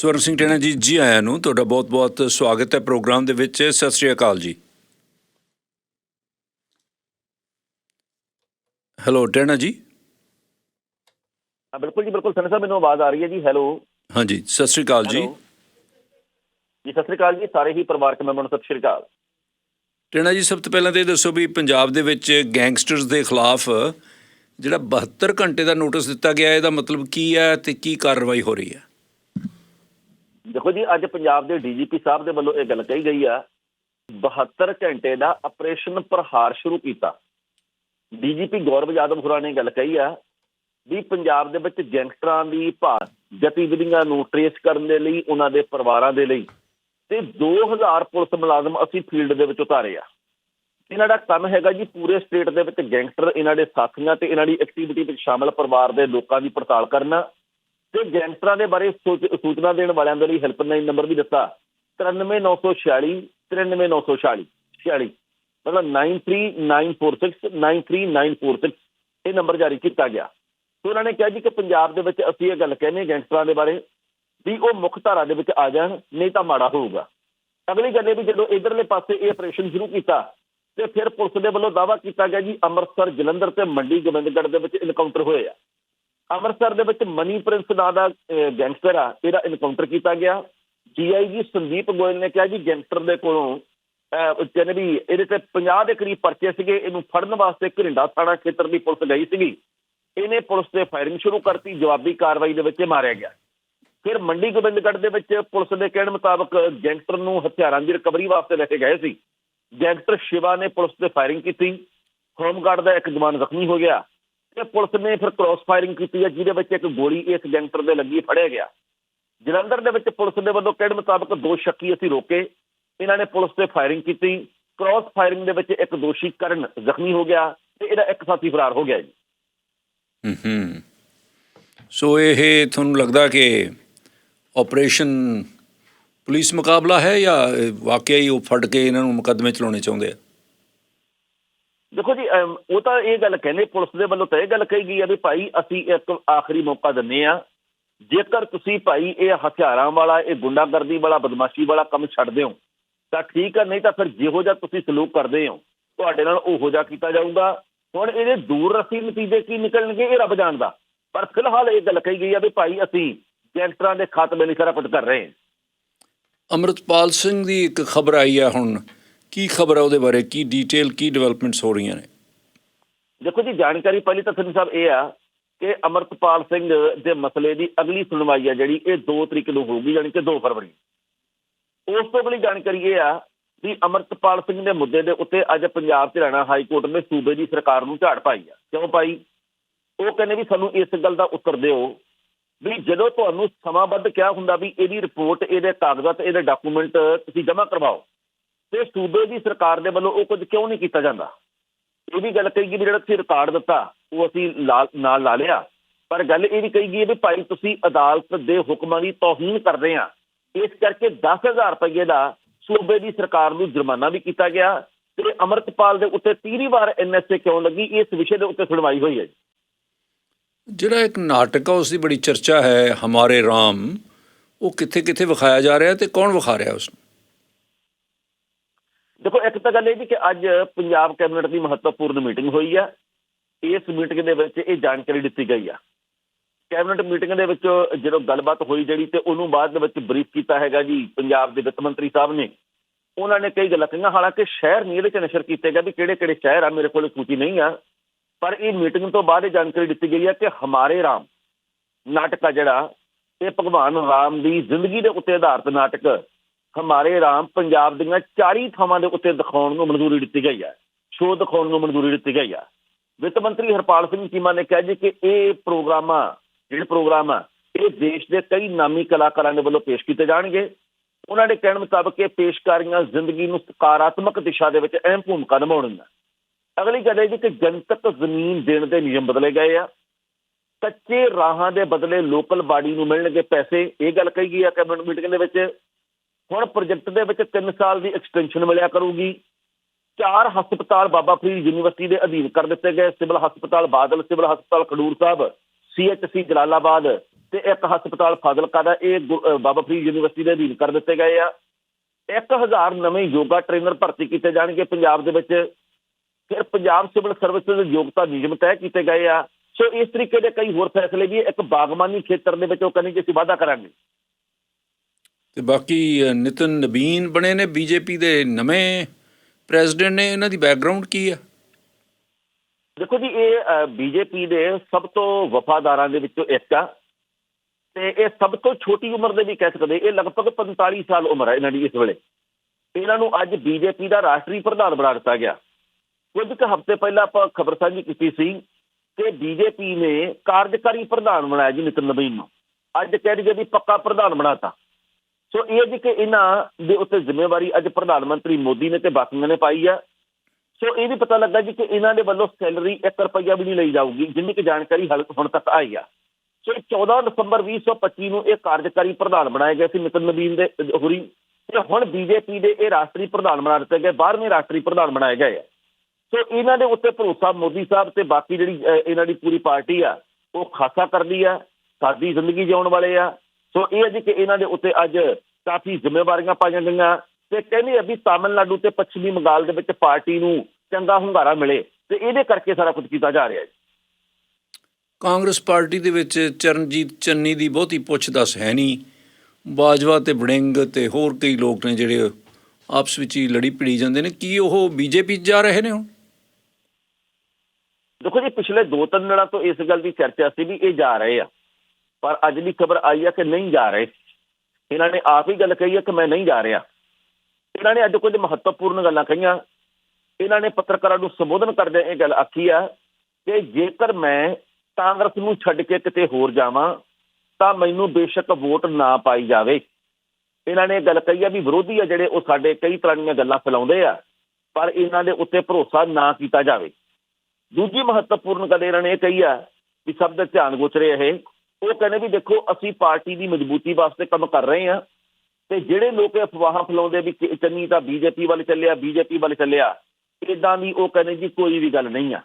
ਸਵਰਨ ਸਿੰਘ ਟੈਣਾ ਜੀ ਜੀ ਆਇਆਂ ਨੂੰ ਤੁਹਾਡਾ ਬਹੁਤ-ਬਹੁਤ ਸਵਾਗਤ ਹੈ ਪ੍ਰੋਗਰਾਮ ਦੇ ਵਿੱਚ। ਸਤਿ ਸ੍ਰੀ ਅਕਾਲ ਜੀ। ਹੈਲੋ ਟੈਣਾ ਜੀ। ਹਾਂ ਬਿਲਕੁਲ ਜੀ ਬਿਲਕੁਲ। ਸਨੀ ਸਾਹਿਬ ਮੈਨੂੰ ਆਵਾਜ਼ ਆ ਰਹੀ ਹੈ ਜੀ। ਹੈਲੋ। ਹਾਂਜੀ ਸਤਿ ਸ੍ਰੀ ਅਕਾਲ ਜੀ। ਜੀ ਸਤਿ ਸ੍ਰੀ ਅਕਾਲ ਜੀ। ਸਾਰੇ ਹੀ ਪਰਿਵਾਰਕ ਮੈਂਬਰਾਂ ਨੂੰ ਸਤਿ ਸ੍ਰੀ ਅਕਾਲ। ਟੈਣਾ ਜੀ ਸਭ ਤੋਂ ਪਹਿਲਾਂ ਤੇ ਇਹ ਦੱਸੋ ਵੀ ਪੰਜਾਬ ਦੇ ਵਿੱਚ ਗੈਂਗਸਟਰਸ ਦੇ ਖਿਲਾਫ ਜਿਹੜਾ 72 ਘੰਟੇ ਦਾ ਨੋਟਿਸ ਦਿੱਤਾ ਗਿਆ ਇਹਦਾ ਮਤਲਬ ਕੀ ਹੈ ਤੇ ਕੀ ਕਾਰਵਾਈ ਹੋ ਰਹੀ ਹੈ? ਦੇਖੋ ਜੀ, ਅੱਜ ਪੰਜਾਬ ਦੇ ਡੀਜੀਪੀ ਸਾਹਿਬ ਦੇ ਵੱਲੋਂ ਇਹ ਗੱਲ ਕਹੀ ਗਈ ਆ 72 ਘੰਟੇ ਦਾ ਆਪਰੇਸ਼ਨ ਪ੍ਰਹਾਰ ਸ਼ੁਰੂ ਕੀਤਾ। ਡੀਜੀਪੀ ਗੌਰਵ ਯਾਦਵ ਹੋਰਾਂ ਨੇ ਗੱਲ ਕਹੀ ਆ ਵੀ ਪੰਜਾਬ ਦੇ ਵਿੱਚ ਗੈਂਗਸਟਰਾਂ ਦੀ ਭਾਰ ਗਤੀਵਿਧੀਆਂ ਨੂੰ ਟਰੇਸ ਕਰਨ ਦੇ ਲਈ, ਉਹਨਾਂ ਦੇ ਪਰਿਵਾਰਾਂ ਦੇ ਲਈ ਤੇ 2000 ਪੁਲਿਸ ਮੁਲਾਜ਼ਮ ਅਸੀਂ ਫੀਲਡ ਦੇ ਵਿੱਚ ਉਤਾਰੇ ਆ। ਇਹਨਾਂ ਦਾ ਕੰਮ ਹੈਗਾ ਜੀ ਪੂਰੇ ਸਟੇਟ ਦੇ ਵਿੱਚ ਗੈਂਗਸਟਰ, ਇਹਨਾਂ ਦੇ ਸਾਥੀਆਂ ਤੇ ਇਹਨਾਂ ਦੀ ਐਕਟੀਵਿਟੀ ਵਿੱਚ ਸ਼ਾਮਲ ਪਰਿਵਾਰ ਦੇ ਲੋਕਾਂ ਦੀ ਪੜਤਾਲ ਕਰਨਾ ਤੇ ਗੈਂਗਸਟਰਾਂ ਦੇ ਬਾਰੇ ਸੂਚ- ਸੂਚਨਾ ਦੇਣ ਵਾਲਿਆਂ ਦੇ ਲਈ ਹੈਲਪਲਾਈਨ ਨੰਬਰ ਵੀ ਦਿੱਤਾ। 93946 93946 46 ਮਤਲਬ 93946 93946 ਇਹ ਨੰਬਰ ਜਾਰੀ ਕੀਤਾ ਗਿਆ। ਸੋ ਉਹਨਾਂ ਨੇ ਕਿਹਾ ਜੀ ਕਿ ਪੰਜਾਬ ਦੇ ਵਿੱਚ ਅਸੀਂ ਇਹ ਗੱਲ ਕਹਿੰਦੇ ਗੈਂਗਸਟਰਾਂ ਦੇ ਬਾਰੇ ਵੀ ਉਹ ਮੁੱਖ ਧਾਰਾ ਦੇ ਵਿੱਚ ਆ ਜਾਣ, ਨਹੀਂ ਤਾਂ ਮਾੜਾ ਹੋਊਗਾ। ਅਗਲੀ ਗੱਲ ਇਹ ਵੀ ਜਦੋਂ ਇਧਰਲੇ ਪਾਸੇ ਇਹ ਆਪਰੇਸ਼ਨ ਸ਼ੁਰੂ ਕੀਤਾ, ਤੇ ਫਿਰ ਪੁਲਿਸ ਦੇ ਵੱਲੋਂ ਦਾਅਵਾ ਕੀਤਾ ਗਿਆ ਜੀ ਅੰਮ੍ਰਿਤਸਰ, ਜਲੰਧਰ ਤੇ ਮੰਡੀ, ਗੋਬਿੰਦਗੜ੍ਹ ਦੇ ਵਿੱਚ ਇਨਕਾਊਂਟਰ ਹੋਏ ਆ। ਅੰਮ੍ਰਿਤਸਰ ਦੇ ਵਿੱਚ ਮਨੀ ਪ੍ਰਿੰਸ ਨਾਂ ਦਾ ਗੈਂਗਸਟਰ ਆ, ਇਹਦਾ ਇਨਕਾਊਂਟਰ ਕੀਤਾ ਗਿਆ। ਡੀਆਈਜੀ ਸੰਦੀਪ ਗੋਇਲ ਨੇ ਕਿਹਾ ਜੀ ਗੈਂਗਸਟਰ ਦੇ ਕੋਲੋਂ ਕਹਿੰਦੇ ਵੀ ਇਹਦੇ ਤੇ 50 ਦੇ ਕਰੀਬ ਪਰਚੇ ਸੀਗੇ, ਇਹਨੂੰ ਫੜਨ ਵਾਸਤੇ ਘਰਿੰਡਾ ਥਾਣਾ ਖੇਤਰ ਦੀ ਪੁਲਿਸ ਗਈ ਸੀਗੀ। ਇਹਨੇ ਪੁਲਿਸ ਤੇ ਫਾਇਰਿੰਗ ਸ਼ੁਰੂ ਕਰਤੀ, ਜਵਾਬੀ ਕਾਰਵਾਈ ਦੇ ਵਿੱਚ ਇਹ ਮਾਰਿਆ ਗਿਆ। ਫਿਰ ਮੰਡੀ ਗੋਬਿੰਦਗੜ੍ਹ ਦੇ ਵਿੱਚ ਪੁਲਿਸ ਦੇ ਕਹਿਣ ਮੁਤਾਬਕ ਗੈਂਗਸਟਰ ਨੂੰ ਹਥਿਆਰਾਂ ਦੀ ਰਿਕਵਰੀ ਵਾਸਤੇ ਲੈ ਕੇ ਗਏ ਸੀ। ਗੈਂਗਸਟਰ ਸ਼ਿਵਾ ਨੇ ਪੁਲਿਸ ਤੇ ਫਾਇਰਿੰਗ ਕੀਤੀ। ਹੋਮਗਾਰਡ ਦਾ ਇੱਕ ਜਵਾਨ ਜ਼ਖਮੀ ਹੋ ਗਿਆ। ਤੇ ਪੁਲਿਸ ਨੇ ਫਿਰ ਕ੍ਰਾਸ ਫਾਇਰਿੰਗ ਕੀਤੀ ਹੈ, ਜਿਹਦੇ ਵਿੱਚ ਇੱਕ ਗੋਲੀ ਇਸ ਗੈਂਗਸਟਰ ਦੇ ਲੱਗੀ ਫੜਿਆ ਗਿਆ। ਜਲੰਧਰ ਦੇ ਵਿੱਚ ਪੁਲਿਸ ਦੇ ਵੱਲੋਂ ਕਿਹੜੇ ਮੁਤਾਬਕ ਦੋ ਸ਼ੱਕੀ ਅਸੀਂ ਰੋਕੇ। ਇਹਨਾਂ ਨੇ ਪੁਲਿਸ ਤੇ ਫਾਇਰਿੰਗ ਕੀਤੀ। ਕ੍ਰਾਸ ਫਾਇਰਿੰਗ ਦੇ ਵਿੱਚ ਇੱਕ ਦੋਸ਼ੀ ਕਰਨ ਜ਼ਖਮੀ ਹੋ ਗਿਆ ਤੇ ਇਹਦਾ ਇੱਕ ਸਾਥੀ ਫਰਾਰ ਹੋ ਗਿਆ ਜੀ। ਹੂੰ ਹੂੰ ਸੋ ਇਹ ਤੁਹਾਨੂੰ ਲੱਗਦਾ ਕਿ ਆਪਰੇਸ਼ਨ ਪੁਲਿਸ ਮੁਕਾਬਲਾ ਹੈ ਜਾਂ ਵਾਕਿਆ ਹੀ ਉਹ ਫੜ ਕੇ ਇਹਨਾਂ ਨੂੰ ਮੁਕੱਦਮੇ ਚਲਾਉਣੇ ਚਾਹੁੰਦੇ ਆ? ਦੇਖੋ ਜੀ ਉਹ ਤਾਂ ਇਹ ਗੱਲ ਕਹਿੰਦੇ, ਪੁਲਿਸ ਦੇ ਵੱਲੋਂ ਤਾਂ ਇਹ ਗੱਲ ਕਹੀ ਗਈ ਆ ਵੀ ਭਾਈ ਅਸੀਂ ਇੱਕ ਆਖਰੀ ਮੌਕਾ ਦਿੰਨੇ ਆ ਜੇਕਰ ਤੁਸੀਂ ਭਾਈ ਇਹ ਹਥਿਆਰਾਂ ਵਾਲਾ, ਇਹ ਗੁੰਡਾਗਰਦੀ ਵਾਲਾ, ਬਦਮਾਸ਼ੀ ਵਾਲਾ ਕੰਮ ਛੱਡਦੇ ਹੋ, ਤਾਂ ਠੀਕ ਆ, ਨਹੀਂ ਤਾਂ ਫਿਰ ਜਿਹੋ ਜਿਹਾ ਤੁਸੀਂ ਸਲੂਕ ਕਰਦੇ ਹੋ, ਤੁਹਾਡੇ ਨਾਲ ਉਹੋ ਜਿਹਾ ਕੀਤਾ ਜਾਊਗਾ। ਹੁਣ ਇਹਦੇ ਦੂਰ ਰਸੀ ਨਤੀਜੇ ਕੀ ਨਿਕਲਣਗੇ, ਇਹ ਰੱਬ ਜਾਣਦਾ। ਪਰ ਫਿਲਹਾਲ ਇਹ ਗੱਲ ਕਹੀ ਗਈ ਆ ਵੀ ਭਾਈ ਅਸੀਂ ਗੈਂਗਸਟਰਾਂ ਦੇ ਖਾਤਮੇ ਲਈ ਸਾਰਾ ਕੁਝ ਕਰ ਰਹੇ ਹਾਂ। ਅੰਮ੍ਰਿਤਪਾਲ ਸਿੰਘ ਦੀ ਇੱਕ ਖਬਰ ਆਈ ਹੈ ਹੁਣ। ਕੀ ਖਬਰ ਹੈ ਉਹਦੇ ਬਾਰੇ? ਕੀ ਡੀਟੇਲ ਕੀ ਡਿਵੈਲਪਮੈਂਟਸ ਹੋ ਰਹੀਆਂ ਨੇ? ਦੇਖੋ ਜੀ, ਜਾਣਕਾਰੀ ਪਹਿਲੀ ਤਾਂ ਸਿੰਘ ਸਾਹਿਬ ਇਹ ਆ ਕਿ ਅਮਰਤਪਾਲ ਸਿੰਘ ਦੇ ਮਸਲੇ ਦੀ ਅਗਲੀ ਸੁਣਵਾਈ ਆ ਜਿਹੜੀ ਇਹ 2 ਤਰੀਕ ਨੂੰ ਹੋਊਗੀ, ਯਾਨੀ ਕਿ 2 ਫਰਵਰੀ ਉਸ ਤੋਂ ਅਗਲੀ ਜਾਣਕਾਰੀ ਇਹ ਆ ਵੀ ਅਮਰਤਪਾਲ ਸਿੰਘ ਦੇ ਮੁੱਦੇ ਦੇ ਉੱਤੇ ਅੱਜ ਪੰਜਾਬ ਹਰਿਆਣਾ ਹਾਈ ਕੋਰਟ ਨੇ ਸੂਬੇ ਦੀ ਸਰਕਾਰ ਨੂੰ ਝਾੜ ਪਾਈ ਆ। ਕਿਉਂ ਪਾਈ? ਉਹ ਕਹਿੰਦੇ ਵੀ ਸਾਨੂੰ ਇਸ ਗੱਲ ਦਾ ਉੱਤਰ ਦਿਓ ਵੀ ਜਦੋਂ ਤੁਹਾਨੂੰ ਸਮਾਬੱਧ ਕਿਹਾ ਹੁੰਦਾ ਵੀ ਇਹਦੀ ਰਿਪੋਰਟ ਇਹਦੇ ਕਾਗਜ਼ਾਤ, ਇਹਦੇ ਡਾਕੂਮੈਂਟ ਤੁਸੀਂ ਜਮ੍ਹਾਂ ਕਰਵਾਓ ਤੇ ਸੂਬੇ ਦੀ ਸਰਕਾਰ ਦੇ ਵੱਲੋਂ ਉਹ ਕੁਝ ਕਿਉਂ ਨਹੀਂ ਕੀਤਾ ਜਾਂਦਾ? ਇਹ ਵੀ ਗੱਲ ਕਹੀ ਗਈ ਵੀ ਜਿਹੜਾ ਤੁਸੀਂ ਰਿਕਾਰਡ ਦਿੱਤਾ, ਉਹ ਅਸੀਂ ਲਾ- ਨਾਲ ਲਾ ਲਿਆ। ਪਰ ਗੱਲ ਇਹ ਵੀ ਕਹੀ ਗਈ ਵੀ ਭਾਈ ਤੁਸੀਂ ਅਦਾਲਤ ਦੇ ਹੁਕਮਾਂ ਦੀ ਤੋਹੀਨ ਕਰਦੇ ਆ। ਇਸ ਕਰਕੇ 10000 ਰੁਪਏ ਦਾ ਸੂਬੇ ਦੀ ਸਰਕਾਰ ਨੂੰ ਜੁਰਮਾਨਾ ਵੀ ਕੀਤਾ ਗਿਆ ਤੇ ਅਮਰਤਪਾਲ ਦੇ ਉੱਤੇ ਤੀਹਰੀ ਵਾਰ ਐਨਐਸਏ ਕਿਉਂ ਲੱਗੀ, ਇਸ ਵਿਸ਼ੇ ਦੇ ਉੱਤੇ ਸੁਣਵਾਈ ਹੋਈ ਹੈ ਜੀ। ਜਿਹੜਾ ਇੱਕ ਨਾਟਕ ਆ ਉਸ ਦੀ ਬੜੀ ਚਰਚਾ ਹੈ, ਹਮਾਰੇ ਰਾਮ, ਉਹ ਕਿੱਥੇ ਕਿੱਥੇ ਵਿਖਾਇਆ ਜਾ ਰਿਹਾ ਤੇ ਕੌਣ ਵਿਖਾ ਰਿਹਾ ਉਸ ਨੂੰ ਦੇਖੋ, ਇੱਕ ਤਾਂ ਗੱਲ ਇਹ ਜੀ ਕਿ ਅੱਜ ਪੰਜਾਬ ਕੈਬਨਿਟ ਦੀ ਮਹੱਤਵਪੂਰਨ ਮੀਟਿੰਗ ਹੋਈ ਆ। ਇਸ ਮੀਟਿੰਗ ਦੇ ਵਿੱਚ ਇਹ ਜਾਣਕਾਰੀ ਦਿੱਤੀ ਗਈ ਆ। ਕੈਬਨਿਟ ਮੀਟਿੰਗ ਦੇ ਵਿੱਚ ਜਦੋਂ ਗੱਲਬਾਤ ਹੋਈ ਜਿਹੜੀ ਤੇ ਉਹਨੂੰ ਬਾਅਦ ਦੇ ਵਿੱਚ ਬਰੀਫ ਕੀਤਾ ਹੈਗਾ ਜੀ ਪੰਜਾਬ ਦੇ ਵਿੱਤ ਮੰਤਰੀ ਸਾਹਿਬ ਨੇ, ਉਹਨਾਂ ਨੇ ਕਈ ਗੱਲਾਂ ਕਹੀਆਂ। ਹਾਲਾਂਕਿ ਸ਼ਹਿਰ ਨਹੀਂ ਇਹਦੇ ਚ ਨਸ਼ਰ ਕੀਤੇ ਗਏ ਵੀ ਕਿਹੜੇ ਕਿਹੜੇ ਸ਼ਹਿਰ ਆ, ਮੇਰੇ ਕੋਲ ਸੂਚੀ ਨਹੀਂ ਆ। ਪਰ ਇਹ ਮੀਟਿੰਗ ਤੋਂ ਬਾਅਦ ਇਹ ਜਾਣਕਾਰੀ ਦਿੱਤੀ ਗਈ ਆ ਕਿ ਹਮਾਰੇ ਰਾਮ ਨਾਟਕ ਆ ਜਿਹੜਾ, ਇਹ ਭਗਵਾਨ ਰਾਮ ਦੀ ਜ਼ਿੰਦਗੀ ਦੇ ਉੱਤੇ ਆਧਾਰਿਤ ਨਾਟਕ ਹਮਾਰੇ ਰਾਮ ਪੰਜਾਬ ਦੀਆਂ 40 ਥਾਵਾਂ ਦੇ ਉੱਤੇ ਦਿਖਾਉਣ ਨੂੰ ਮਨਜ਼ੂਰੀ ਦਿੱਤੀ ਗਈ ਹੈ। ਸ਼ੋਅ ਦਿਖਾਉਣ ਨੂੰ ਮਨਜ਼ੂਰੀ ਦਿੱਤੀ ਗਈ ਹੈ। ਵਿੱਤ ਮੰਤਰੀ ਹਰਪਾਲ ਸਿੰਘ ਚੀਮਾ ਨੇ ਕਿਹਾ ਜੀ ਕਿ ਇਹ ਪ੍ਰੋਗਰਾਮਾਂ, ਜਿਹੜੇ ਪ੍ਰੋਗਰਾਮ ਆ, ਇਹ ਦੇਸ਼ ਦੇ ਕਈ ਨਾਮੀ ਕਲਾਕਾਰਾਂ ਦੇ ਵੱਲੋਂ ਪੇਸ਼ ਕੀਤੇ ਜਾਣਗੇ। ਉਹਨਾਂ ਦੇ ਕਹਿਣ ਮੁਤਾਬਕ ਇਹ ਪੇਸ਼ਕਾਰੀਆਂ ਜ਼ਿੰਦਗੀ ਨੂੰ ਸਕਾਰਾਤਮਕ ਦਿਸ਼ਾ ਦੇ ਵਿੱਚ ਅਹਿਮ ਭੂਮਿਕਾ ਨਿਭਾਉਣਗੀਆਂ। ਅਗਲੀ ਗੱਲ ਇਹ ਜੀ ਕਿ ਜਨਤਕ ਜ਼ਮੀਨ ਦੇਣ ਦੇ ਨਿਯਮ ਬਦਲੇ ਗਏ ਆ। ਕੱਚੇ ਰਾਹਾਂ ਦੇ ਬਦਲੇ ਲੋਕਲ ਬਾਡੀ ਨੂੰ ਮਿਲਣਗੇ ਪੈਸੇ। ਇਹ ਗੱਲ ਕਹੀ ਗਈ ਆ ਕੈਬਨਿਟ ਮੀਟਿੰਗ ਦੇ ਵਿੱਚ। ਹੁਣ ਪ੍ਰੋਜੈਕਟ ਦੇ ਵਿੱਚ 3 ਸਾਲ ਦੀ ਐਕਸਟੈਂਸ਼ਨ ਮਿਲਿਆ ਕਰੂਗੀ। ਚਾਰ ਹਸਪਤਾਲ ਬਾਬਾ ਫਰੀਦ ਯੂਨੀਵਰਸਿਟੀ ਦੇ ਅਧੀਨ ਕਰ ਦਿੱਤੇ ਗਏ। ਸਿਵਲ ਹਸਪਤਾਲ ਬਾਦਲ, ਸਿਵਲ ਹਸਪਤਾਲ ਖਡੂਰ ਸਾਹਿਬ ਸੀਐਚਸੀ ਜਲਾਲਾਬਾਦ ਤੇ ਇੱਕ ਹਸਪਤਾਲ ਫਾਜ਼ਿਲਕਾ ਦਾ ਇਹ ਗੁ- ਬਾਬਾ ਫਰੀਦ ਯੂਨੀਵਰਸਿਟੀ ਦੇ ਅਧੀਨ ਕਰ ਦਿੱਤੇ ਗਏ ਆ। 1000 ਨਵੇਂ ਯੋਗਾ ਟ੍ਰੇਨਰ ਭਰਤੀ ਕੀਤੇ ਜਾਣਗੇ ਪੰਜਾਬ ਦੇ ਵਿੱਚ। ਫਿਰ ਪੰਜਾਬ ਸਿਵਲ ਸਰਵਿਸਿਜ਼ ਯੋਗਤਾ ਨਿਯਮ ਤੈਅ ਕੀਤੇ ਗਏ ਆ। ਸੋ ਇਸ ਤਰੀਕੇ ਦੇ ਕਈ ਹੋਰ ਫੈਸਲੇ ਵੀ ਇੱਕ ਬਾਗਬਾਨੀ ਖੇਤਰ ਦੇ ਵਿੱਚ ਉਹ ਕਹਿੰਦੇ ਕਿ ਅਸੀਂ ਵਾਅਦਾ ਕਰਾਂਗੇ। ਤੇ ਬਾਕੀ ਅ, ਨਿਤਨ ਨਬੀਨ ਬਣੇ ਨੇ ਬੀਜੇਪੀ ਦੇ ਨਵੇਂ ਪ੍ਰੈਜ਼ੀਡੈਂਟ ਨੇ ਇਹਨਾਂ ਦੀ ਬੈਕਗ੍ਰਾਉਂਡ ਕੀ ਆ? ਦੇਖੋ ਜੀ ਇਹ ਬੀਜੇਪੀ ਦੇ ਸਭ ਤੋਂ ਵਫਾਦਾਰਾਂ ਦੇ ਵਿੱਚੋਂ ਇੱਕ ਆ। ਤੇ ਇਹ ਸਭ ਤੋਂ ਛੋਟੀ ਉਮਰ ਦੇ ਵੀ ਕਹਿ ਸਕਦੇ ਇਹ ਲਗਭਗ 45 ਸਾਲ ਉਮਰ ਹੈ ਇਹਨਾਂ ਦੀ ਇਸ ਵੇਲੇ। ਇਹਨਾਂ ਨੂੰ ਅੱਜ ਬੀਜੇਪੀ ਦਾ ਰਾਸ਼ਟਰੀ ਪ੍ਰਧਾਨ ਬਣਾ ਦਿੱਤਾ ਗਿਆ। ਕੁਝ ਕੁ ਹਫ਼ਤੇ ਪਹਿਲਾਂ ਆਪਾਂ ਖਬਰ ਸਾਂਝੀ ਕੀਤੀ ਸੀ ਕਿ ਬੀਜੇਪੀ ਨੇ ਕਾਰਜਕਾਰੀ ਪ੍ਰਧਾਨ ਬਣਾਇਆ ਜੀ ਨਿਤਨ ਨਬੀਨ ਨੂੰ। ਅੱਜ ਕਹਿ ਰਹੀ ਵੀ ਪੱਕਾ ਪ੍ਰਧਾਨ ਬਣਾਤਾ। ਸੋ ਇਹ ਜੀ ਕਿ ਇਹਨਾਂ ਦੇ ਉੱਤੇ ਜ਼ਿੰਮੇਵਾਰੀ ਅੱਜ ਪ੍ਰਧਾਨ ਮੰਤਰੀ ਮੋਦੀ ਨੇ ਤੇ ਬਾਕੀਆਂ ਨੇ ਪਾਈ ਆ। ਸੋ ਇਹ ਵੀ ਪਤਾ ਲੱਗਾ ਜੀ ਕਿ ਇਹਨਾਂ ਦੇ ਵੱਲੋਂ ਸੈਲਰੀ 1 ਰੁਪਈਆ ਵੀ ਨਹੀਂ ਲਈ ਜਾਊਗੀ, ਜਿੰਨੀ ਕਿ ਜਾਣਕਾਰੀ ਹਾਲ ਹੁਣ ਤੱਕ ਆਈ ਆ। ਸੋ 14 ਦਸੰਬਰ 2025 ਨੂੰ ਇਹ ਕਾਰਜਕਾਰੀ ਪ੍ਰਧਾਨ ਬਣਾਏ ਗਏ ਸੀ ਨਿਤਨ ਨਵੀਨ ਦੇ, ਹੁਰੀ। ਤੇ ਹੁਣ ਬੀਜੇਪੀ ਦੇ ਇਹ ਰਾਸ਼ਟਰੀ ਪ੍ਰਧਾਨ ਬਣਾ ਦਿੱਤੇ ਗਏ 12ਵੇਂ ਰਾਸ਼ਟਰੀ ਪ੍ਰਧਾਨ ਬਣਾਏ ਗਏ ਆ। ਸੋ ਇਹਨਾਂ ਦੇ ਉੱਤੇ ਭਰੋਸਾ ਮੋਦੀ ਸਾਹਿਬ ਤੇ ਬਾਕੀ ਜਿਹੜੀ ਇਹਨਾਂ ਦੀ ਪੂਰੀ ਪਾਰਟੀ ਆ, ਉਹ ਖਾਸਾ ਕਰਦੀ ਆ ਸਾਦੀ ਜ਼ਿੰਦਗੀ ਜਿਉਣ ਵਾਲੇ ਆ। ਸੋ ਇਹ ਹੈ ਜੀ ਕਿ ਇਹਨਾਂ ਦੇ ਉੱਤੇ ਅੱਜ ਕਾਫੀ ਜ਼ਿੰਮੇਵਾਰੀਆਂ ਪਾਈਆਂ ਗਈਆਂ ਤੇ ਕਹਿੰਦੇ ਆ ਵੀ ਤਾਮਿਲਨਾਡੂ ਤੇ ਪੱਛਮੀ ਬੰਗਾਲ ਦੇ ਵਿੱਚ ਪਾਰਟੀ ਨੂੰ ਚੰਗਾ ਹੁੰਗਾਰਾ ਮਿਲੇ ਤੇ ਇਹਦੇ ਕਰਕੇ ਸਾਰਾ ਕੁਝ ਕੀਤਾ ਜਾ ਰਿਹਾ ਹੈ। ਕਾਂਗਰਸ ਪਾਰਟੀ ਦੇ ਵਿੱਚ ਚਰਨਜੀਤ ਚੰਨੀ ਦੀ ਬਹੁਤੀ ਪੁੱਛ ਦੱਸ ਹੈ ਨਹੀਂ। ਬਾਜਵਾ ਤੇ ਵੜਿੰਗ ਤੇ ਹੋਰ ਕਈ ਲੋਕ ਨੇ ਜਿਹੜੇ ਆਪਸ ਵਿੱਚ ਹੀ ਲੜੀ ਭਿੜੀ ਜਾਂਦੇ ਨੇ। ਕੀ ਉਹ ਬੀਜੇਪੀ ਜਾ ਰਹੇ ਨੇ ਹੁਣ? ਦੇਖੋ ਜੀ ਪਿਛਲੇ ਦੋ ਤਿੰਨ ਦਿਨਾਂ ਤੋਂ ਇਸ ਗੱਲ ਦੀ ਚਰਚਾ ਸੀ ਵੀ ਇਹ ਜਾ ਰਹੇ ਆ। ਪਰ ਅੱਜ ਦੀ ਖਬਰ ਆਈ ਹੈ ਕਿ ਨਹੀਂ ਜਾ ਰਹੇ। ਇਹਨਾਂ ਨੇ ਆਪ ਹੀ ਗੱਲ ਕਹੀ ਹੈ ਕਿ ਮੈਂ ਨਹੀਂ ਜਾ ਰਿਹਾ। ਇਹਨਾਂ ਨੇ ਅੱਜ ਕੁਝ ਮਹੱਤਵਪੂਰਨ ਗੱਲਾਂ ਕਹੀਆਂ। ਇਹਨਾਂ ਨੇ ਪੱਤਰਕਾਰਾਂ ਨੂੰ ਸੰਬੋਧਨ ਕਰਦਿਆਂ ਇਹ ਗੱਲ ਆਖੀ ਆ ਕਿ ਜੇਕਰ ਮੈਂ ਕਾਂਗਰਸ ਨੂੰ ਛੱਡ ਕੇ ਕਿਤੇ ਹੋਰ ਜਾਵਾਂ, ਤਾਂ ਮੈਨੂੰ ਬੇਸ਼ੱਕ ਵੋਟ ਨਾ ਪਾਈ ਜਾਵੇ। ਇਹਨਾਂ ਨੇ ਇਹ ਗੱਲ ਕਹੀ ਆ ਵੀ ਵਿਰੋਧੀ ਆ ਜਿਹੜੇ ਉਹ ਸਾਡੇ ਕਈ ਤਰ੍ਹਾਂ ਦੀਆਂ ਗੱਲਾਂ ਫੈਲਾਉਂਦੇ ਆ, ਪਰ ਇਹਨਾਂ ਦੇ ਉੱਤੇ ਭਰੋਸਾ ਨਾ ਕੀਤਾ ਜਾਵੇ। ਦੂਜੀ ਮਹੱਤਵਪੂਰਨ ਗੱਲ ਇਹਨਾਂ ਨੇ ਇਹ ਕਹੀ ਆ ਵੀ ਸਭ ਦਾ ਧਿਆਨ ਗੁਚਰੇ ਇਹ। ਉਹ ਕਹਿੰਦੇ ਵੀ ਦੇਖੋ, ਅਸੀਂ ਪਾਰਟੀ ਦੀ ਮਜ਼ਬੂਤੀ ਵਾਸਤੇ ਕੰਮ ਕਰ ਰਹੇ ਹਾਂ ਤੇ ਜਿਹੜੇ ਲੋਕ ਅਫਵਾਹਾਂ ਫੈਲਾਉਂਦੇ ਵੀ ਕਿ ਚੰਨੀ ਤਾਂ ਬੀਜੇਪੀ ਵੱਲ ਚੱਲਿਆ, ਬੀਜੇਪੀ ਵੱਲ ਚੱਲਿਆ ਇਦਾਂ ਦੀ ਉਹ ਕਹਿੰਦੇ ਜੀ ਕੋਈ ਵੀ ਗੱਲ ਨਹੀਂ ਆ।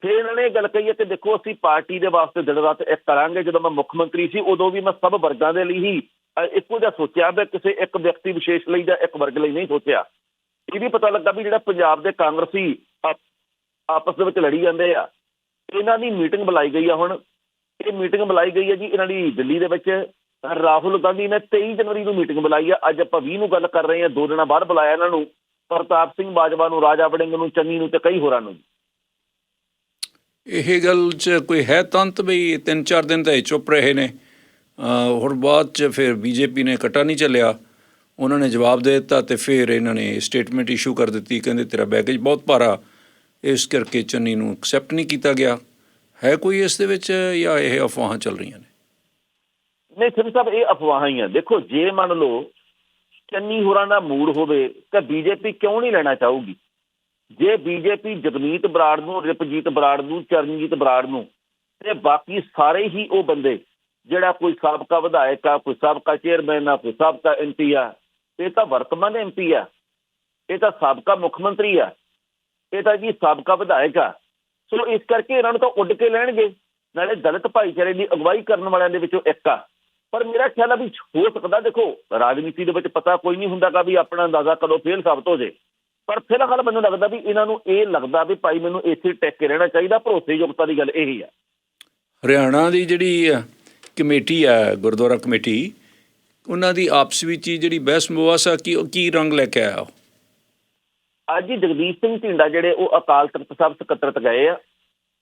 ਫਿਰ ਇਹਨਾਂ ਨੇ ਇਹ ਗੱਲ ਕਹੀ ਹੈ ਕਿ ਦੇਖੋ, ਅਸੀਂ ਪਾਰਟੀ ਦੇ ਵਾਸਤੇ ਦਿਨ ਰਾਤ ਇੱਕ ਕਰਾਂਗੇ। ਜਦੋਂ ਮੈਂ ਮੁੱਖ ਮੰਤਰੀ ਸੀ, ਉਦੋਂ ਵੀ ਮੈਂ ਸਭ ਵਰਗਾਂ ਦੇ ਲਈ ਹੀ ਇੱਕੋ ਜਿਹਾ ਸੋਚਿਆ ਮੈਂ ਕਿਸੇ ਇੱਕ ਵਿਅਕਤੀ ਵਿਸ਼ੇਸ਼ ਲਈ ਜਾਂ ਇੱਕ ਵਰਗ ਲਈ ਨਹੀਂ ਸੋਚਿਆ। ਇਹ ਵੀ ਪਤਾ ਲੱਗਾ ਵੀ ਜਿਹੜਾ ਪੰਜਾਬ ਦੇ ਕਾਂਗਰਸੀ ਆਪ- ਆਪਸ ਦੇ ਵਿੱਚ ਲੜੀ ਜਾਂਦੇ ਆ। ਇਹਨਾਂ ਦੀ ਮੀਟਿੰਗ ਬੁਲਾਈ ਗਈ ਆ ਹੁਣ। ਇਹ ਮੀਟਿੰਗ ਬੁਲਾਈ ਗਈ ਹੈ ਜੀ, ਇਹਨਾਂ ਦੀ ਦਿੱਲੀ ਦੇ ਵਿੱਚ, ਰਾਹੁਲ ਗਾਂਧੀ ਨੇ 23 ਜਨਵਰੀ ਨੂੰ ਮੀਟਿੰਗ ਬੁਲਾਈ ਆ। ਅੱਜ ਆਪਾਂ 20 ਨੂੰ ਗੱਲ ਕਰ ਰਹੇ ਹਾਂ, ਦੋ ਦਿਨਾਂ ਬਾਅਦ ਬੁਲਾਇਆ ਇਹਨਾਂ ਨੂੰ। ਪ੍ਰਤਾਪ ਸਿੰਘ ਬਾਜਵਾ ਨੂੰ, ਰਾਜਾ ਵੜਿੰਗ ਨੂੰ, ਚੰਨੀ ਨੂੰ ਤੇ ਕਈ ਹੋਰਾਂ ਨੂੰ। ਇਹ ਗੱਲ 'ਚ ਕੋਈ ਹੈ ਤੰਤ ਵੀ ਤਿੰਨ ਚਾਰ ਦਿਨ ਤਾਂ ਚੁੱਪ ਰਹੇ ਨੇ। ਹੋਰ ਬਾਅਦ 'ਚ ਫਿਰ ਬੀਜੇਪੀ ਨੇ ਕਟਾ ਨਹੀਂ ਚੱਲਿਆ। ਉਹਨਾਂ ਨੇ ਜਵਾਬ ਦੇ ਦਿੱਤਾ ਤੇ ਫਿਰ ਇਹਨਾਂ ਨੇ ਸਟੇਟਮੈਂਟ ਇਸ਼ੂ ਕਰ ਦਿੱਤੀ। ਕਹਿੰਦੇ, ਤੇਰਾ ਬੈਗੇਜ ਬਹੁਤ ਭਾਰਾ। ਇਸ ਕਰਕੇ ਚੰਨੀ ਨੂੰ ਐਕਸੈਪਟ ਨਹੀਂ ਕੀਤਾ ਗਿਆ। ਹੈ ਕੋਈ ਇਸ ਦੇ ਵਿੱਚ ਜਾਂ ਇਹ ਅਫਵਾਹਾਂ ਚੱਲ ਰਹੀਆਂ ਨੇ? ਨਹੀਂ ਸਿੰਘ ਸਾਹਿਬ, ਇਹ ਅਫਵਾਹਾਂ ਹੀ ਆ। ਦੇਖੋ, ਜੇ ਮੰਨ ਲਓ ਚੰਨੀ ਹੋਰਾਂ ਦਾ ਮੂਡ ਹੋਵੇ, ਤਾਂ ਬੀਜੇਪੀ ਕਿਉਂ ਨਹੀਂ ਲੈਣਾ ਚਾਹੂਗੀ? ਜੇ ਬੀਜੇਪੀ ਜਗਮੀਤ ਬਰਾੜ ਨੂੰ, ਰਿਪਜੀਤ ਬਰਾੜ ਨੂੰ, ਚਰਨਜੀਤ ਬਰਾੜ ਨੂੰ, ਤੇ ਬਾਕੀ ਸਾਰੇ ਹੀ ਉਹ ਬੰਦੇ, ਜਿਹੜਾ ਕੋਈ ਸਾਬਕਾ ਵਿਧਾਇਕ ਆ, ਕੋਈ ਸਾਬਕਾ ਚੇਅਰਮੈਨ ਆ, ਕੋਈ ਸਾਬਕਾ ਐਮਪੀ ਆ, ਇਹ ਤਾਂ ਵਰਤਮਾਨ ਐਮਪੀ ਆ। ਇਹ ਤਾਂ ਸਾਬਕਾ ਮੁੱਖ ਮੰਤਰੀ ਆ। ਇਹ ਤਾਂ ਜੀ ਸਾਬਕਾ ਵਿਧਾਇਕ ਆ। ਸੋ ਇਸ ਕਰਕੇ ਇਹਨਾਂ ਨੂੰ ਤਾਂ ਉੱਡ ਕੇ ਲੈਣਗੇ। ਨਾਲੇ ਦਲਿਤ ਭਾਈਚਾਰੇ ਦੀ ਅਗਵਾਈ ਕਰਨ ਵਾਲਿਆਂ ਦੇ ਵਿੱਚੋਂ ਇੱਕ ਆ। ਪਰ ਮੇਰਾ ਖਿਆਲ ਆ ਵੀ ਹੋ ਸਕਦਾ, ਦੇਖੋ, ਰਾਜਨੀਤੀ ਦੇ ਵਿੱਚ ਪਤਾ ਕੋਈ ਨਹੀਂ ਹੁੰਦਾਗਾ ਵੀ ਆਪਣਾ ਅੰਦਾਜ਼ਾ ਕਦੋਂ ਫੇਲ ਸਾਬਤ ਹੋ ਜੇ। ਪਰ ਫਿਲਹਾਲ ਮੈਨੂੰ ਲੱਗਦਾ ਵੀ ਇਹਨਾਂ ਨੂੰ ਇਹ ਲੱਗਦਾ ਵੀ ਭਾਈ ਮੈਨੂੰ ਇੱਥੇ ਟਿਕ ਕੇ ਰਹਿਣਾ ਚਾਹੀਦਾ, ਭਰੋਸੇਯੋਗਤਾ ਦੀ ਗੱਲ ਇਹੀ ਆ। ਹਰਿਆਣਾ ਦੀ ਜਿਹੜੀ ਕਮੇਟੀ ਆ, ਗੁਰਦੁਆਰਾ ਕਮੇਟੀ, ਉਹਨਾਂ ਦੀ ਆਪਸ ਵਿੱਚ ਜਿਹੜੀ ਬਹਿਸ ਮੁਬਾਸਾ ਕੀ ਕੀ ਰੰਗ ਲੈ ਕੇ ਆਇਆ ਅੱਜ ਹੀ ਜਗਦੀਸ਼ ਸਿੰਘ ਢਿੰਡਾ ਜਿਹੜੇ ਉਹ ਅਕਾਲ ਤਖਤ ਸਾਹਿਬ ਸਕੱਤਰਤ ਗਏ ਆ।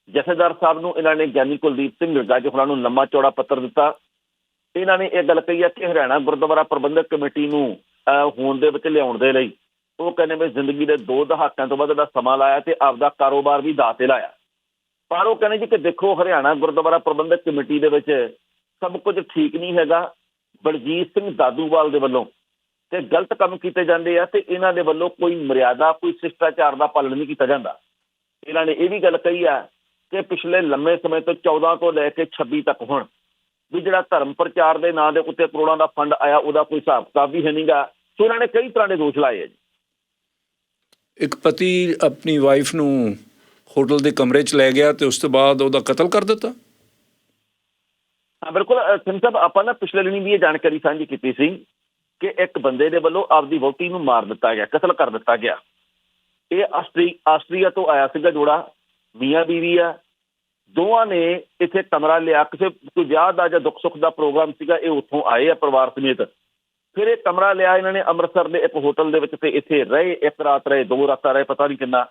ਜਥੇਦਾਰ ਸਾਹਿਬ ਨੂੰ ਇਹਨਾਂ ਨੇ ਗਿਆਨੀ ਕੁਲਦੀਪ ਸਿੰਘ ਗੱਜ ਹੋਰਾਂ ਨੂੰ ਲੰਮਾ ਚੌੜਾ ਪੱਤਰ ਦਿੱਤਾ। ਇਹਨਾਂ ਨੇ ਇਹ ਗੱਲ ਕਹੀ ਆ ਕਿ ਹਰਿਆਣਾ ਗੁਰਦੁਆਰਾ ਪ੍ਰਬੰਧਕ ਕਮੇਟੀ ਨੂੰ ਹੋਣ ਦੇ ਵਿੱਚ ਲਿਆਉਣ ਦੇ ਲਈ ਉਹ ਕਹਿੰਦੇ ਵੀ ਜ਼ਿੰਦਗੀ ਦੇ ਦੋ ਦਹਾਕਿਆਂ ਤੋਂ ਵੱਧ ਦਾ ਸਮਾਂ ਲਾਇਆ ਤੇ ਆਪਦਾ ਕਾਰੋਬਾਰ ਵੀ ਦਾਅ ਤੇ ਲਾਇਆ। ਪਰ ਉਹ ਕਹਿੰਦੇ ਜੀ ਕਿ ਦੇਖੋ, ਹਰਿਆਣਾ ਗੁਰਦੁਆਰਾ ਪ੍ਰਬੰਧਕ ਕਮੇਟੀ ਦੇ ਵਿੱਚ ਸਭ ਕੁਝ ਠੀਕ ਨਹੀਂ ਹੈਗਾ। ਬਲਜੀਤ ਸਿੰਘ ਦਾਦੂਵਾਲ ਦੇ ਵੱਲੋਂ ਤੇ ਗਲਤ ਕੰਮ ਕੀਤੇ ਜਾਂਦੇ ਆ ਤੇ ਇਹਨਾਂ ਦੇ ਵੱਲੋਂ ਕੋਈ ਮਰਿਆਦਾ ਕੋਈ ਸਿਸ਼ਟਾਚਾਰ ਦਾ ਪਾਲਣ ਨਹੀਂ ਕੀਤਾ ਜਾਂਦਾ। ਇਹਨਾਂ ਨੇ ਇਹ ਵੀ ਗੱਲ ਕਹੀ ਆ ਕਿ ਪਿਛਲੇ ਲੰਮੇ ਸਮੇਂ ਤੋਂ 14 ਤੋਂ ਲੈ ਕੇ 26 ਤੱਕ ਹੁਣ ਵੀ ਜਿਹੜਾ ਧਰਮ ਪ੍ਰਚਾਰ ਦੇ ਨਾਂ ਦੇ ਉੱਤੇ ਕਰੋੜਾਂ ਦਾ ਫੰਡ ਆਇਆ ਉਹਦਾ ਕੋਈ ਹਿਸਾਬ ਕਿਤਾਬ ਵੀ ਹੈ ਨਹੀਂਗਾ ਸੋ ਇਹਨਾਂ ਨੇ ਕਈ ਤਰ੍ਹਾਂ ਦੇ ਦੋਸ਼ ਲਾਏ ਆ ਜੀ। ਇੱਕ ਪਤੀ ਆਪਣੀ ਵਾਈਫ ਨੂੰ ਹੋਟਲ ਦੇ ਕਮਰੇ 'ਚ ਲੈ ਗਿਆ ਤੇ ਉਸ ਤੋਂ ਬਾਅਦ ਉਹਦਾ ਕਤਲ ਕਰ ਦਿੱਤਾ? ਹਾਂ ਬਿਲਕੁਲ। ਸਿੰਘ ਸਾਹਿਬ ਆਪਾਂ ਨਾ ਪਿਛਲੇ ਦਿਨੀ ਵੀ ਇਹ ਜਾਣਕਾਰੀ ਸਾਂਝੀ ਕੀਤੀ ਸੀ ਕਿ ਇੱਕ ਬੰਦੇ ਦੇ ਵੱਲੋਂ ਆਪਦੀ ਵਹੁਟੀ ਨੂੰ ਮਾਰ ਦਿੱਤਾ ਗਿਆ, ਕਤਲ ਕਰ ਦਿੱਤਾ ਗਿਆ। ਇਹ ਆਸਟਰੀ, ਆਸਟਰੀਆ ਤੋਂ ਆਇਆ ਸੀਗਾ ਜੋੜਾ, ਮੀਆਂ ਬੀਵੀ ਆ। ਦੋਵਾਂ ਨੇ ਇੱਥੇ ਕਮਰਾ ਲਿਆ, ਕਿਸੇ ਕੋਈ ਵਿਆਹ ਦਾ ਜਾਂ ਦੁੱਖ ਸੁੱਖ ਦਾ ਪ੍ਰੋਗਰਾਮ ਸੀਗਾ, ਇਹ ਉੱਥੋਂ ਆਏ ਆ ਪਰਿਵਾਰ ਸਮੇਤ। ਫਿਰ ਇਹ ਕਮਰਾ ਲਿਆ, ਇਹਨਾਂ ਨੇ ਅੰਮ੍ਰਿਤਸਰ ਦੇ ਇੱਕ ਹੋਟਲ ਦੇ ਵਿੱਚ ਤੇ ਇੱਥੇ ਰਹੇ, ਇੱਕ ਰਾਤ ਰਹੇ, ਦੋ ਰਾਤਾਂ ਰਹੇ, ਪਤਾ ਨਹੀਂ ਕਿੰਨਾ।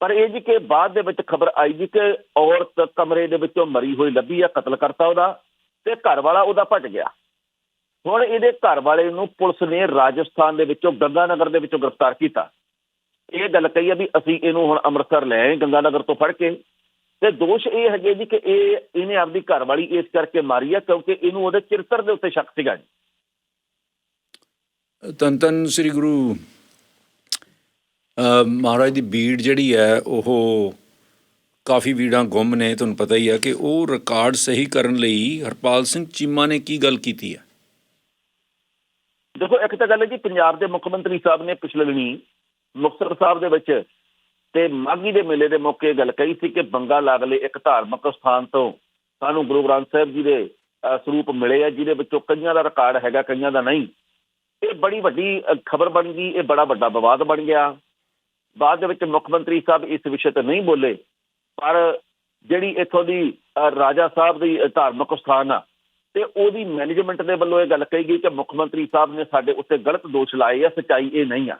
ਪਰ ਇਹ ਜੀ ਕਿ ਬਾਅਦ ਦੇ ਵਿੱਚ ਖਬਰ ਆਈ ਜੀ ਕਿ ਔਰਤ ਕਮਰੇ ਦੇ ਵਿੱਚੋਂ ਮਰੀ ਹੋਈ, ਲੱਭੀ ਆ, ਕਤਲ ਕਰਤਾ ਉਹਦਾ ਤੇ ਘਰ ਵਾਲਾ ਉਹਦਾ ਭੱਜ ਗਿਆ। ਹੁਣ ਇਹਦੇ ਘਰ ਵਾਲੇ ਨੂੰ ਪੁਲਿਸ ਨੇ ਰਾਜਸਥਾਨ ਦੇ ਵਿੱਚੋਂ ਗੰਗਾਨਗਰ ਦੇ ਵਿੱਚੋਂ ਗ੍ਰਿਫਤਾਰ ਕੀਤਾ। ਇਹ ਗੱਲ ਕਹੀ ਆ ਵੀ ਅਸੀਂ ਇਹਨੂੰ ਹੁਣ ਅੰਮ੍ਰਿਤਸਰ ਲੈ ਆਏ ਗੰਗਾਨਗਰ ਤੋਂ ਫੜ ਕੇ। ਤੇ ਦੋਸ਼ ਇਹ ਹੈਗੇ ਜੀ ਕਿ ਇਹ ਇਹਨੇ ਆਪਦੀ ਘਰ ਵਾਲੀ ਇਸ ਕਰਕੇ ਮਾਰੀ ਆ ਕਿਉਂਕਿ ਇਹਨੂੰ ਉਹਦੇ ਚਰਿੱਤਰ ਦੇ ਉੱਤੇ ਸ਼ੱਕ ਸੀਗਾ ਜੀ। ਧੰਨ ਧੰਨ ਸ੍ਰੀ ਗੁਰੂ ਅ, ਮਹਾਰਾਜ ਦੀ ਬੀੜ ਜਿਹੜੀ ਹੈ ਉਹ ਕਾਫੀ ਬੀੜਾਂ ਗੁੰਮ ਨੇ ਤੁਹਾਨੂੰ ਪਤਾ ਹੀ ਹੈ ਕਿ ਉਹ ਰਿਕਾਰਡ ਸਹੀ ਕਰਨ ਲਈ ਹਰਪਾਲ ਸਿੰਘ ਚੀਮਾ ਨੇ ਕੀ ਗੱਲ ਕੀਤੀ ਹੈ ਦੇਖੋ, ਇੱਕ ਤਾਂ ਗੱਲ ਹੈ ਜੀ, ਪੰਜਾਬ ਦੇ ਮੁੱਖ ਮੰਤਰੀ ਸਾਹਿਬ ਨੇ ਪਿਛਲੇ ਦਿਨੀ ਮੁਕਤਸਰ ਸਾਹਿਬ ਦੇ ਵਿੱਚ ਤੇ ਮਾਘੀ ਦੇ ਮੇਲੇ ਦੇ ਮੌਕੇ ਗੱਲ ਕਹੀ ਸੀ ਕਿ ਬੰਗਾ ਲਾਗਲੇ ਇੱਕ ਧਾਰਮਿਕ ਸਥਾਨ ਤੋਂ ਸਾਨੂੰ ਗੁਰੂ ਗ੍ਰੰਥ ਸਾਹਿਬ ਜੀ ਦੇ ਸਰੂਪ ਮਿਲੇ ਆ, ਜਿਹਦੇ ਵਿੱਚੋਂ ਕਈਆਂ ਦਾ ਰਿਕਾਰਡ ਹੈਗਾ, ਕਈਆਂ ਦਾ ਨਹੀਂ। ਇਹ ਬੜੀ ਵੱਡੀ ਖਬਰ ਬਣ ਗਈ, ਇਹ ਬੜਾ ਵੱਡਾ ਵਿਵਾਦ ਬਣ ਗਿਆ। ਬਾਅਦ ਦੇ ਵਿੱਚ ਮੁੱਖ ਮੰਤਰੀ ਸਾਹਿਬ ਇਸ ਵਿਸ਼ੇ ਤੇ ਨਹੀਂ ਬੋਲੇ, ਪਰ ਜਿਹੜੀ ਇੱਥੋਂ ਦੀ ਰਾਜਾ ਸਾਹਿਬ ਦੀ ਧਾਰਮਿਕ ਸਥਾਨ ਆ ਤੇ ਉਹਦੀ ਮੈਨੇਜਮੈਂਟ ਦੇ ਵੱਲੋਂ ਇਹ ਗੱਲ ਕਹੀ ਗਈ ਕਿ ਮੁੱਖ ਮੰਤਰੀ ਸਾਹਿਬ ਨੇ ਸਾਡੇ ਉੱਤੇ ਗਲਤ ਦੋਸ਼ ਲਾਏ ਆ, ਸਚਾਈ ਇਹ ਨਹੀਂ ਆ।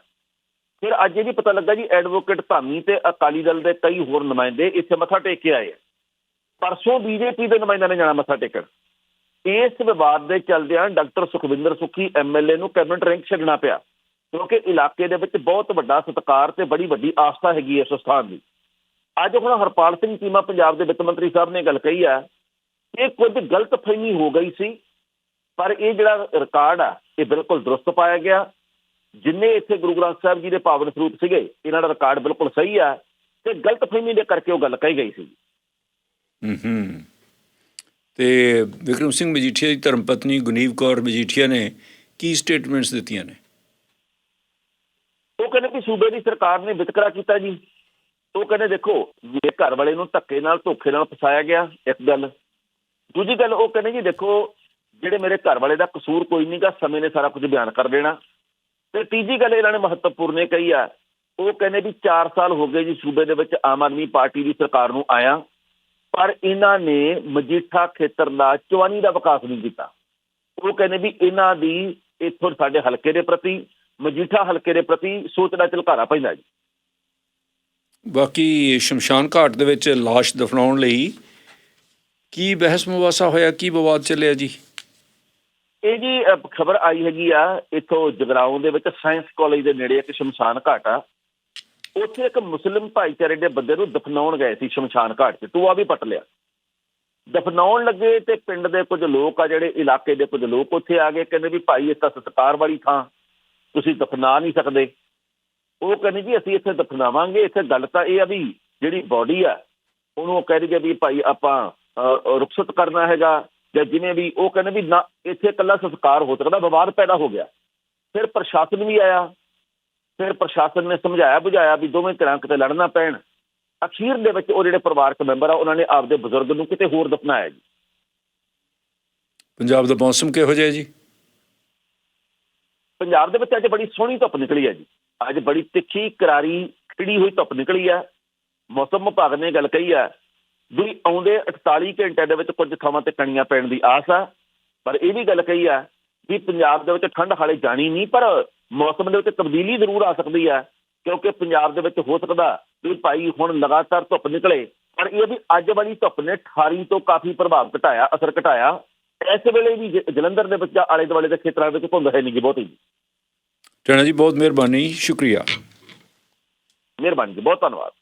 ਫਿਰ ਅੱਜ ਇਹ ਵੀ ਪਤਾ ਲੱਗਾ ਜੀ ਐਡਵੋਕੇਟ ਧਾਮੀ ਤੇ ਅਕਾਲੀ ਦਲ ਦੇ ਕਈ ਹੋਰ ਨੁਮਾਇੰਦੇ ਇੱਥੇ ਮੱਥਾ ਟੇਕ ਕੇ ਆਏ ਆ। ਪਰਸੋਂ ਬੀਜੇਪੀ ਦੇ ਨੁਮਾਇੰਦਿਆਂ ਨੇ ਜਾਣਾ ਮੱਥਾ ਟੇਕਣ। ਇਸ ਵਿਵਾਦ ਦੇ ਚਲਦਿਆਂ ਡਾਕਟਰ ਸੁਖਵਿੰਦਰ ਸੁੱਖੀ ਐਮਐਲਏ ਨੂੰ ਕੈਬਨਿਟ ਰੈਂਕ ਛੱਡਣਾ ਪਿਆ, ਕਿਉਂਕਿ ਇਲਾਕੇ ਦੇ ਵਿੱਚ ਬਹੁਤ ਵੱਡਾ ਸਤਿਕਾਰ ਤੇ ਬੜੀ ਵੱਡੀ ਆਸਥਾ ਹੈਗੀ ਹੈ ਇਸ ਸਥਾਨ ਦੀ। ਅੱਜ ਹੁਣ ਹਰਪਾਲ ਸਿੰਘ ਚੀਮਾ ਪੰਜਾਬ ਦੇ ਵਿੱਤ ਮੰਤਰੀ ਸਾਹਿਬ ਨੇ ਗੱਲ ਕਹੀ ਆ ਇਹ ਕੁਝ ਗਲਤ ਫਹਿਮੀ ਹੋ ਗਈ ਸੀ ਪਰ ਇਹ ਜਿਹੜਾ ਰਿਕਾਰਡ ਆ ਇਹ ਬਿਲਕੁਲ ਦਰੁਸਤ ਪਾਇਆ ਗਿਆ। ਜਿੰਨੇ ਇੱਥੇ ਗੁਰੂ ਗ੍ਰੰਥ ਸਾਹਿਬ ਜੀ ਦੇ ਪਾਵਨ ਸਰੂਪ ਸੀਗੇ ਇਹਨਾਂ ਦਾ ਰਿਕਾਰਡ ਬਿਲਕੁਲ ਸਹੀ ਆ ਤੇ ਗਲਤ ਫਹਿਮੀ ਦੇ ਕਰਕੇ ਉਹ ਗੱਲ ਕਹੀ ਗਈ ਸੀ। ਹੂੰ ਹੂੰ ਤੇ ਵਿਕਰਮ ਸਿੰਘ ਮਜੀਠੀਆ ਦੀ ਧਰਮ ਪਤਨੀ ਗੁਨੀਵ ਕੌਰ ਮਜੀਠੀਆ ਨੇ ਕੀ ਸਟੇਟਮੈਂਟਸ ਦਿੱਤੀਆਂ ਨੇ? ਉਹ ਕਹਿੰਦੇ ਕਿ ਸੂਬੇ ਦੀ ਸਰਕਾਰ ਨੇ ਵਿਤਕਰਾ ਕੀਤਾ ਜੀ। ਉਹ ਕਹਿੰਦੇ ਦੇਖੋ ਮੇਰੇ ਘਰ ਵਾਲੇ ਨੂੰ ਧੱਕੇ ਨਾਲ ਧੋਖੇ ਨਾਲ ਫਸਾਇਆ ਗਿਆ ਇੱਕ ਗੱਲ ਦੂਜੀ ਗੱਲ ਉਹ ਕਹਿੰਦੇ ਜੀ ਦੇਖੋ, ਜਿਹੜੇ ਮੇਰੇ ਘਰ ਵਾਲੇ ਦਾ ਕਸੂਰ ਕੋਈ ਨਹੀਂਗਾ ਸਮੇਂ ਨੇ ਸਾਰਾ ਕੁਝ ਬਿਆਨ ਕਰ ਦੇਣਾ। ਤੇ ਤੀਜੀ ਗੱਲ ਇਹਨਾਂ ਨੇ ਮਹੱਤਵਪੂਰਨ ਇਹ ਕਹੀ ਆ, ਉਹ ਕਹਿੰਦੇ ਵੀ 4 ਸਾਲ ਹੋ ਗਏ ਜੀ ਸੂਬੇ ਦੇ ਵਿੱਚ ਆਮ ਆਦਮੀ ਪਾਰਟੀ ਦੀ ਸਰਕਾਰ ਨੂੰ ਆਇਆ, ਪਰ ਇਹਨਾਂ ਨੇ ਮਜੀਠਾ ਖੇਤਰ ਦਾ ਚਵਾਨੀ ਦਾ ਵਿਕਾਸ ਨਹੀਂ ਕੀਤਾ। ਉਹ ਕਹਿੰਦੇ ਵੀ ਇਹਨਾਂ ਦੀ ਇੱਥੋਂ ਸਾਡੇ ਹਲਕੇ ਦੇ ਪ੍ਰਤੀ, ਮਜੀਠਾ ਹਲਕੇ ਦੇ ਪ੍ਰਤੀ ਸੋਚ ਦਾ ਝਲਕਾਰਾ ਪੈਂਦਾ ਜੀ। ਬਾਕੀ ਸ਼ਮਸ਼ਾਨ ਘਾਟ ਦੇ ਵਿੱਚ ਲਾਸ਼ ਦਫਨਾਉਣ ਲਈ ਕੀ ਬਹਿਸ ਮੁਬਾਸਾ ਹੋਇਆ? ਕੀ ਵਿਵਾਦ ਚੱਲਿਆ ਜੀ? ਇਹ ਜੀ ਖਬਰ ਆਈ ਹੈਗੀ ਆ, ਇੱਥੋਂ ਜਗਰਾਉਂ ਦੇ ਵਿੱਚ ਸਾਇੰਸ ਕਾਲਜ ਦੇ ਨੇੜੇ ਇੱਕ ਸ਼ਮਸ਼ਾਨ ਘਾਟ ਆ। ਉੱਥੇ ਇੱਕ ਮੁਸਲਿਮ ਭਾਈਚਾਰੇ ਦੇ ਬੰਦੇ ਨੂੰ ਦਫਨਾਉਣ ਗਏ ਸੀ ਸ਼ਮਸ਼ਾਨ ਘਾਟ 'ਚ। ਟੂਆ ਵੀ ਪਟ ਲਿਆ। ਦਫਨਾਉਣ ਲੱਗੇ ਤੇ ਪਿੰਡ ਦੇ ਕੁਝ ਲੋਕ ਆ, ਜਿਹੜੇ ਇਲਾਕੇ ਦੇ ਕੁਝ ਲੋਕ ਉੱਥੇ ਆ ਗਏ। ਕਹਿੰਦੇ ਵੀ ਭਾਈ ਇਹ ਤਾਂ ਸਤਕਾਰ ਵਾਲੀ ਥਾਂ। ਤੁਸੀਂ ਦਫਨਾ ਨਹੀਂ ਸਕਦੇ। ਉਹ ਕਹਿੰਦੇ ਜੀ ਅਸੀਂ ਇੱਥੇ ਦਫਨਾਵਾਂਗੇ। ਇੱਥੇ ਗੱਲ ਤਾਂ ਇਹ ਆ ਵੀ ਜਿਹੜੀ ਬਾਡੀ ਆ, ਉਹਨੂੰ ਉਹ ਕਹਿ ਦਈਏ ਵੀ ਭਾਈ ਆਪਾਂ ਰੁਖਸਤ ਕਰਨਾ ਹੈਗਾ ਜਾਂ ਜਿਵੇਂ ਵੀ ਉਹ ਕਹਿੰਦੇ ਵੀ ਨਾ ਇੱਥੇ ਇਕੱਲਾ ਸੰਸਕਾਰ ਹੋ ਸਕਦਾ ਵਿਵਾਦ ਪੈਦਾ ਹੋ ਗਿਆ। ਫਿਰ ਪ੍ਰਸ਼ਾਸਨ ਵੀ ਆਇਆ। ਫਿਰ ਪ੍ਰਸ਼ਾਸਨ ਨੇ ਸਮਝਾਇਆ ਬੁਝਾਇਆ ਵੀ ਦੋਵੇਂ ਧਿਰਾਂ ਕਿਤੇ ਲੜਨਾ ਪੈਣ। ਅਖੀਰ ਦੇ ਵਿੱਚ ਉਹ ਜਿਹੜੇ ਪਰਿਵਾਰਕ ਮੈਂਬਰ ਆ ਉਹਨਾਂ ਨੇ ਆਪਦੇ ਬਜ਼ੁਰਗ ਨੂੰ ਕਿਤੇ ਹੋਰ ਦਫਨਾਇਆ ਜੀ। ਪੰਜਾਬ ਦਾ ਮੌਸਮ ਕਿਹੋ ਜਿਹਾ ਜੀ? ਪੰਜਾਬ ਦੇ ਵਿੱਚ ਅੱਜ ਬੜੀ ਸੋਹਣੀ ਧੁੱਪ ਨਿਕਲੀ ਹੈ ਜੀ। ਅੱਜ ਬੜੀ ਤਿੱਖੀ ਕਰਾਰੀ ਖਿੜੀ ਹੋਈ ਧੁੱਪ ਨਿਕਲੀ ਹੈ। ਮੌਸਮ ਵਿਭਾਗ ਨੇ ਗੱਲ ਕਹੀ ਹੈ ਵੀ ਆਉਂਦੇ 48 ਘੰਟਿਆਂ ਦੇ ਵਿੱਚ ਕੁਝ ਥਾਵਾਂ ਤੇ ਕਣੀਆਂ ਪੈਣ ਦੀ ਆਸ ਆ। ਪਰ ਇਹ ਵੀ ਗੱਲ ਕਹੀ ਹੈ ਵੀ ਪੰਜਾਬ ਦੇ ਵਿੱਚ ਠੰਡ ਹਾਲੇ ਜਾਣੀ ਨਹੀਂ ਪਰ ਮੌਸਮ ਦੇ ਵਿੱਚ ਤਬਦੀਲੀ ਜ਼ਰੂਰ ਆ ਸਕਦੀ ਹੈ ਕਿਉਂਕਿ ਪੰਜਾਬ ਦੇ ਵਿੱਚ ਹੋ ਸਕਦਾ ਵੀ ਭਾਈ ਹੁਣ ਲਗਾਤਾਰ ਧੁੱਪ ਨਿਕਲੇ। ਪਰ ਇਹ ਵੀ ਅੱਜ ਵਾਲੀ ਧੁੱਪ ਨੇ 18 ਤੋਂ ਕਾਫੀ ਪ੍ਰਭਾਵ ਘਟਾਇਆ ਅਸਰ ਘਟਾਇਆ। ਇਸ ਵੇਲੇ ਵੀ ਜ- ਜਲੰਧਰ ਦੇ ਵਿੱਚ ਜਾਂ ਆਲੇ ਦੁਆਲੇ ਦੇ ਖੇਤਰਾਂ ਵਿੱਚ ਧੁੰਦ ਹੈ ਨਹੀਂ ਗੀ ਬਹੁਤੀ। ਟਾਣਾ ਜੀ ਬਹੁਤ ਮਿਹਰਬਾਨੀ ਸ਼ੁਕਰੀਆ। ਮਿਹਰਬਾਨੀ ਜੀ ਬਹੁਤ ਧੰਨਵਾਦ।